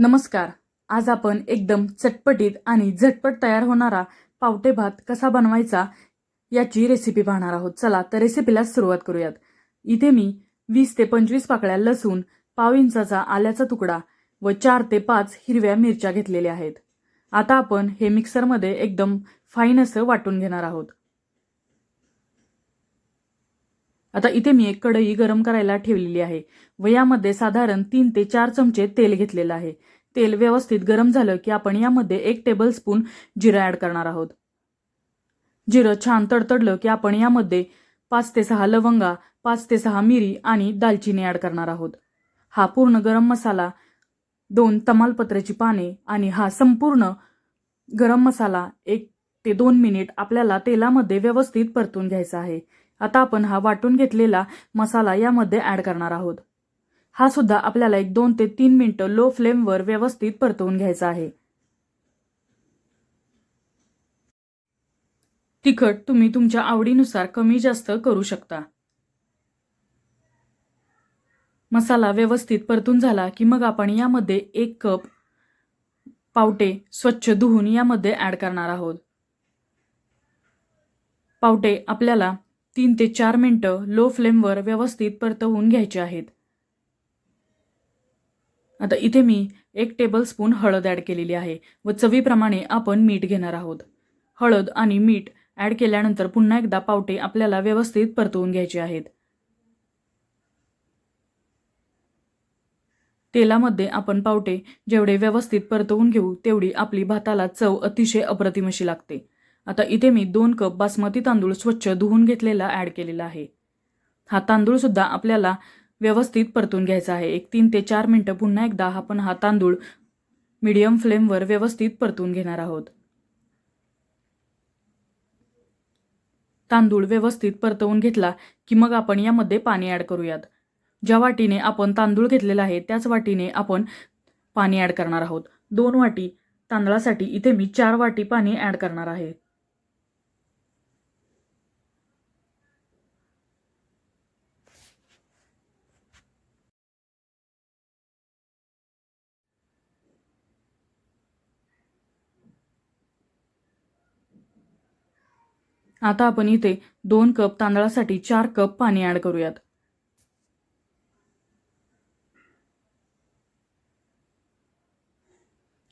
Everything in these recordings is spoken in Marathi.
नमस्कार. आज आपण एकदम चटपटीत आणि झटपट तयार होणारा पावटे भात कसा बनवायचा याची रेसिपी पाहणार आहोत. चला तर रेसिपीला सुरुवात करूयात. इथे मी वीस ते पंचवीस पाकळ्या लसूण पाव इंचाचा आल्याचा तुकडा व चार ते पाच हिरव्या मिरच्या घेतलेल्या आहेत. आता आपण हे मिक्सरमध्ये एकदम फाईन असं वाटून घेणार आहोत. आता इथे मी एक कढई गरम करायला ठेवलेली आहे व यामध्ये साधारण तीन ते चार चमचे तेल घेतलेलं आहे. तेल व्यवस्थित गरम झालं की आपण यामध्ये एक टेबल स्पून जिरं ॲड करणार आहोत. जिरं छान तडतडलं की आपण यामध्ये पाच ते सहा लवंगा पाच ते सहा मिरी आणि दालचिनी ॲड करणार आहोत. हा पूर्ण गरम मसाला दोन तमालपत्र्याची पाने आणि हा संपूर्ण गरम मसाला एक ते दोन मिनिट आपल्याला तेलामध्ये व्यवस्थित परतून घ्यायचा आहे. आता आपण हा वाटून घेतलेला मसाला यामध्ये ॲड करणार आहोत. हा सुद्धा आपल्याला एक दोन ते तीन मिनिटं लो फ्लेमवर व्यवस्थित परतवून घ्यायचा आहे. तिखट तुम्ही तुमच्या आवडीनुसार कमी जास्त करू शकता. मसाला व्यवस्थित परतून झाला की मग आपण यामध्ये एक कप पावटे स्वच्छ धुवून यामध्ये ॲड करणार आहोत. पावटे आपल्याला तीन ते चार मिनटं लो फ्लेमवर व्यवस्थित परतवून घ्यायचे आहेत. आता इथे मी एक टेबल स्पून हळद ॲड केलेली आहे व चवीप्रमाणे आपण मीठ घेणार आहोत. हळद आणि मीठ ॲड केल्यानंतर पुन्हा एकदा पावटे आपल्याला व्यवस्थित परतवून घ्यायचे आहेत. तेलामध्ये आपण पावटे जेवढे व्यवस्थित परतवून घेऊ तेवढी आपली भाताला चव अतिशय अप्रतिम अशी लागते. आता इथे मी दोन कप बासमती तांदूळ स्वच्छ धुवून घेतलेला ॲड केलेला आहे. हा तांदूळसुद्धा आपल्याला व्यवस्थित परतून घ्यायचा आहे. एक तीन ते चार मिनटं पुन्हा एकदा आपण हा तांदूळ मीडियम फ्लेमवर व्यवस्थित परतून घेणार आहोत. तांदूळ व्यवस्थित परतवून घेतला की मग आपण यामध्ये पाणी ॲड करूयात. ज्या वाटीने आपण तांदूळ घेतलेला आहे त्याच वाटीने आपण पाणी ॲड करणार आहोत. दोन वाटी तांदळासाठी इथे मी चार वाटी पाणी ॲड करणार आहे. आता आपण इथे दोन कप तांदळासाठी चार कप पाणी ॲड करूयात.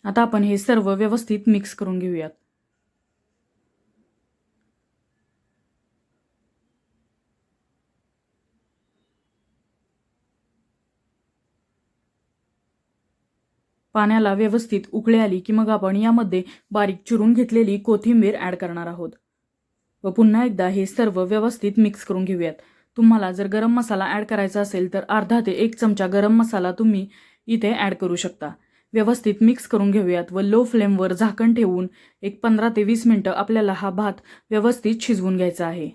आता आपण हे सर्व व्यवस्थित मिक्स करून घेऊयात. पाण्याला व्यवस्थित उकळी आली की मग आपण यामध्ये बारीक चिरून घेतलेली कोथिंबीर ॲड करणार आहोत. व पुन्हा एकदा हे सर्व व्यवस्थित मिक्स करून घेऊयात. तुम्हाला जर गरम मसाला ॲड करायचा असेल तर अर्धा ते एक चमचा गरम मसाला तुम्ही इथे ॲड करू शकता. व्यवस्थित मिक्स करून घेऊयात व लो फ्लेमवर झाकण ठेवून एक पंधरा ते वीस मिनटं आपल्याला हा भात व्यवस्थित शिजवून घ्यायचा आहे.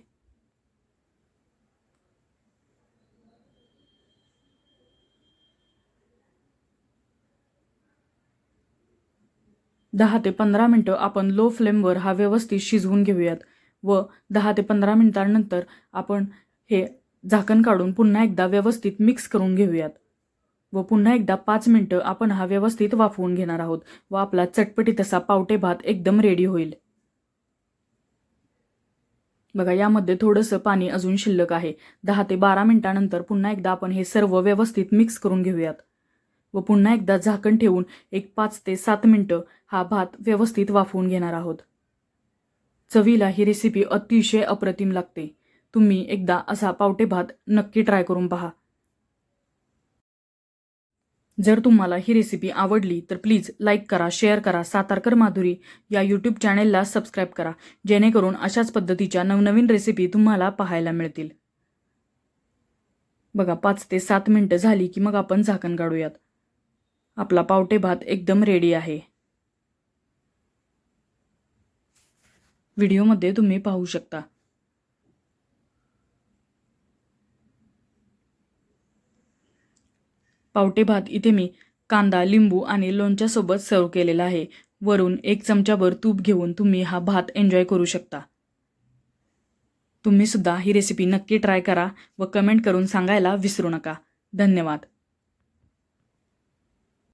दहा ते पंधरा मिनटं आपण लो फ्लेमवर हा व्यवस्थित शिजवून घेऊयात. व दहा ते पंधरा मिनिटांनंतर आपण हे झाकण काढून पुन्हा एकदा व्यवस्थित मिक्स करून घेऊयात. व पुन्हा एकदा पाच मिनटं आपण हा व्यवस्थित वाफवून घेणार आहोत व आपला चटपटी तसा पावटे भात एकदम रेडी होईल. बघा यामध्ये थोडंसं पाणी अजून शिल्लक आहे. दहा ते बारा मिनिटानंतर पुन्हा एकदा आपण हे सर्व व्यवस्थित मिक्स करून घेऊयात. व पुन्हा एकदा झाकण ठेवून एक पाच ते सात मिनटं हा भात व्यवस्थित वाफवून घेणार आहोत. चवीला ही रेसिपी अतिशय अप्रतिम लागते. तुम्ही एकदा असा पावटे भात नक्की ट्राय करून पहा. जर तुम्हाला ही रेसिपी आवडली तर प्लीज लाईक करा शेअर करा सातारकर माधुरी या यूट्यूब चॅनेलला सबस्क्राईब करा जेणेकरून अशाच पद्धतीच्या नवनवीन रेसिपी तुम्हाला पाहायला मिळतील. बघा पाच ते सात मिनटं झाली की मग आपण झाकण काढूयात. आपला पावटे भात एकदम रेडी आहे. व्हिडिओमध्ये तुम्ही पाहू शकता. पावटे भात इथे मी कांदा लिंबू आणि लोणच्यासोबत सर्व केलेला आहे. वरून एक चमच्याभर तूप घेऊन तुम्ही हा भात एन्जॉय करू शकता. तुम्हीसुद्धा ही रेसिपी नक्की ट्राय करा व कमेंट करून सांगायला विसरू नका. धन्यवाद.